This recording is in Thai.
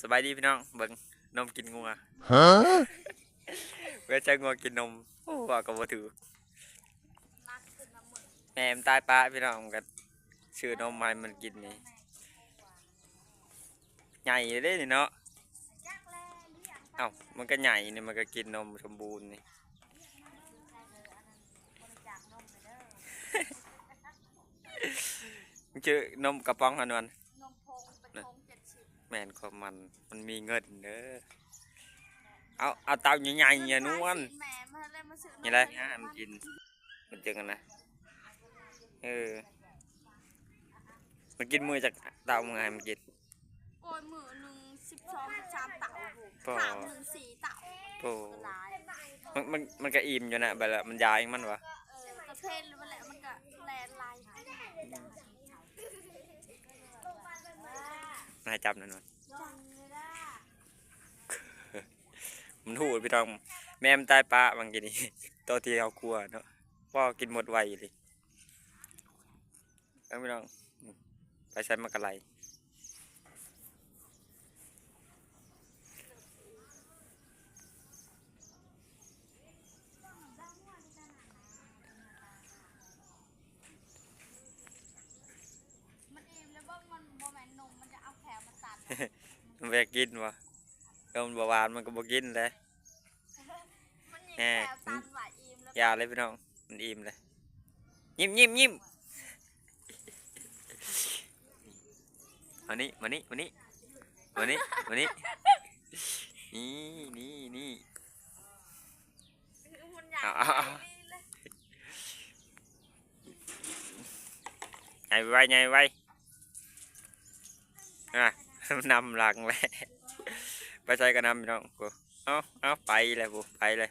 สบายดีพี่น้องเบิ่งนมกินงัว Huh? เวชงัวกินนมโอ้ว่าก็บ่ถือแม่มนตายปลาพี่น้องก็ซื้อนมมาให้มันกินนี่ใหญ่อยู่เด้นี่เนาะเอ้ามันก็ใหญ่นี่มันก็กินนมสมบูรณ์นี่มันชื่อนมกระป๋องอันนั้นนมพงเป็นพงเจ็ดสิบ แม่นความมัน มันมีเงินเด้อเอาเอาเตาใหญ่ๆอย่านวลแม่มาเลยมาซื้อนมนี่แหละอะมันกิน มันเจอกันนะเออมันกินมือจากเตามึงไงมันกินโอ้ยมือหนึ่งสิบสองสิบสามเต่าปอสามหนึ่งสี่เต่าโอ้หลายมันมันมันก็อิ่มอยู่นะแบบละมันยายมันวะเออกระเพนหรือว่าแหละมันก็แลนลาย นายจับนั่นวะจังเลยล่ะมันหูดพี่ทองแม่มตายปลาบางทีนี่ตัวที่เขากลัวเนาะพ่อกินหมดไวเลยเอาพี่น้องไปใช้มะกะไล มันอิ่มแล้วเบ้างมันโมแมนนมมันจะเอาแขนมาตัด มันไปกินวะก็มันบหวานมันก็บ่กินเลยมันยิงแหม่แขนตันหวาอิ่มแล้วอยาเลยพี่น้อง มันอิ่มเลย ยิ้มยิ้มยิ้มมานี่มานี่มานี่มานี่มานี่นี่นี่นี่ มันอยากเอาเอาเอานี่เลยไงไว้ไงไว้อะ นำหลังเลยไปใช้กันนำพี่น้องกูเอาเอาไปเลยกูไปเลย